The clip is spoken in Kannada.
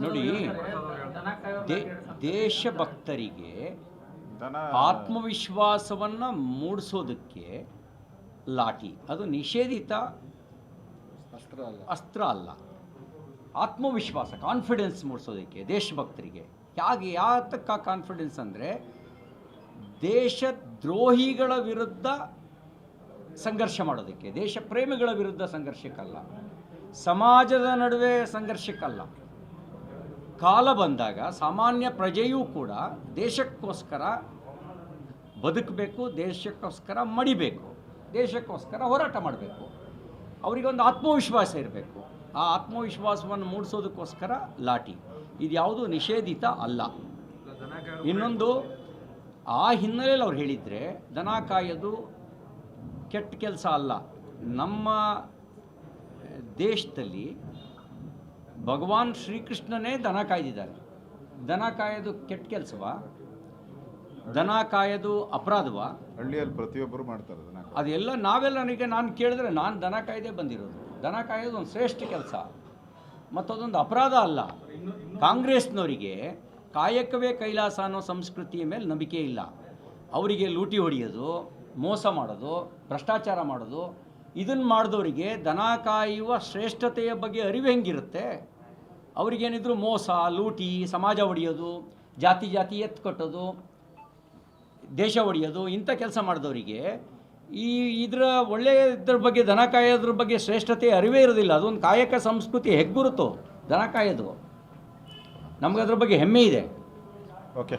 ನೋಡಿ ದೇ- ದೇಶಭಕ್ತರಿಗೆ ಆತ್ಮವಿಶ್ವಾಸವನ್ನು ಮೂಡಿಸೋದಕ್ಕೆ ಲಾಠಿ. ಅದು ನಿಷೇಧಿತ ಅಸ್ತ್ರ ಅಲ್ಲ. ಅಸ್ತ್ರ ಅಲ್ಲ. ಆತ್ಮವಿಶ್ವಾಸ ಕಾನ್ಫಿಡೆನ್ಸ್ ಮೂಡಿಸೋದಕ್ಕೆ ದೇಶಭಕ್ತರಿಗೆ. ಹೇಗೆ ಯಾತಕ್ಕ ಕಾನ್ಫಿಡೆನ್ಸ್ ಅಂದರೆ ದೇಶದ್ರೋಹಿಗಳ ವಿರುದ್ಧ ಸಂಘರ್ಷ ಮಾಡೋದಕ್ಕೆ. ದೇಶ ಪ್ರೇಮಿಗಳ ವಿರುದ್ಧ ಸಂಘರ್ಷಕ್ಕಲ್ಲ. ಸಮಾಜದ ನಡುವೆ ಸಂಘರ್ಷಕ್ಕಲ್ಲ. ಕಾಲ ಬಂದಾಗ ಸಾಮಾನ್ಯ ಪ್ರಜೆಯೂ ಕೂಡ ದೇಶಕ್ಕೋಸ್ಕರ ಬದುಕಬೇಕು, ದೇಶಕ್ಕೋಸ್ಕರ ಮಡಿಬೇಕು, ದೇಶಕ್ಕೋಸ್ಕರ ಹೋರಾಟ ಮಾಡಬೇಕು. ಅವರಿಗೊಂದು ಆತ್ಮವಿಶ್ವಾಸ ಇರಬೇಕು. ಆ ಆತ್ಮವಿಶ್ವಾಸವನ್ನು ಮೂಡಿಸೋದಕ್ಕೋಸ್ಕರ ಲಾಠಿ. ಇದು ಯಾವುದು ನಿಷೇಧಿತ ಅಲ್ಲ. ಇನ್ನೊಂದು, ಆ ಹಿನ್ನೆಲೆಯಲ್ಲಿ ಅವ್ರು ಹೇಳಿದರೆ ದನ ಕಾಯೋದು ಕೆಟ್ಟ ಕೆಲಸ ಅಲ್ಲ. ನಮ್ಮ ದೇಶದಲ್ಲಿ ಭಗವಾನ್ ಶ್ರೀಕೃಷ್ಣನೇ ದನ ಕಾಯ್ದಿದ್ದಾರೆ. ದನ ಕಾಯೋದು ಕೆಟ್ಟ ಕೆಲಸವಾ? ದನ ಕಾಯೋದು ಅಪರಾಧವಾ? ಹಳ್ಳಿಯಲ್ಲಿ ಪ್ರತಿಯೊಬ್ಬರು ಮಾಡ್ತಾರೆ ದನ ಅದೆಲ್ಲ ನಾವೆಲ್ಲ ನನಗೆ ನಾನು ಕೇಳಿದ್ರೆ ನಾನು ದನ ಕಾಯ್ದೆ ಬಂದಿರೋದು. ದನ ಕಾಯೋದು ಒಂದು ಶ್ರೇಷ್ಠ ಕೆಲಸ. ಮತ್ತದೊಂದು ಅಪರಾಧ ಅಲ್ಲ. ಕಾಂಗ್ರೆಸ್ನವರಿಗೆ ಕಾಯಕವೇ ಕೈಲಾಸ ಅನ್ನೋ ಸಂಸ್ಕೃತಿಯ ಮೇಲೆ ನಂಬಿಕೆ ಇಲ್ಲ. ಅವರಿಗೆ ಲೂಟಿ ಹೊಡೆಯೋದು ಮೋಸ ಮಾಡೋದು ಭ್ರಷ್ಟಾಚಾರ ಮಾಡೋದು ಇದನ್ನು ಮಾಡಿದವರಿಗೆ ದನ ಕಾಯುವ ಶ್ರೇಷ್ಠತೆಯ ಬಗ್ಗೆ ಅರಿವು ಹೆಂಗಿರುತ್ತೆ? ಅವರಿಗೇನಿದ್ರು ಮೋಸ, ಲೂಟಿ, ಸಮಾಜ ಒಡೆಯೋದು, ಜಾತಿ ಜಾತಿ ಎತ್ತು ಕಟ್ಟೋದು, ದೇಶ ಒಡೆಯೋದು, ಇಂಥ ಕೆಲಸ ಮಾಡಿದವರಿಗೆ ಈ ಇದರ ಒಳ್ಳೆಯದ್ರ ಬಗ್ಗೆ ದನ ಕಾಯೋದ್ರ ಬಗ್ಗೆ ಶ್ರೇಷ್ಠತೆ ಅರಿವೇ ಇರೋದಿಲ್ಲ. ಅದೊಂದು ಕಾಯಕ ಸಂಸ್ಕೃತಿ ಹೆಗ್ಗುರುತು ದನ ಕಾಯೋದು. ನಮ್ಗೆ ಅದ್ರ ಬಗ್ಗೆ ಹೆಮ್ಮೆ ಇದೆ. ಓಕೆ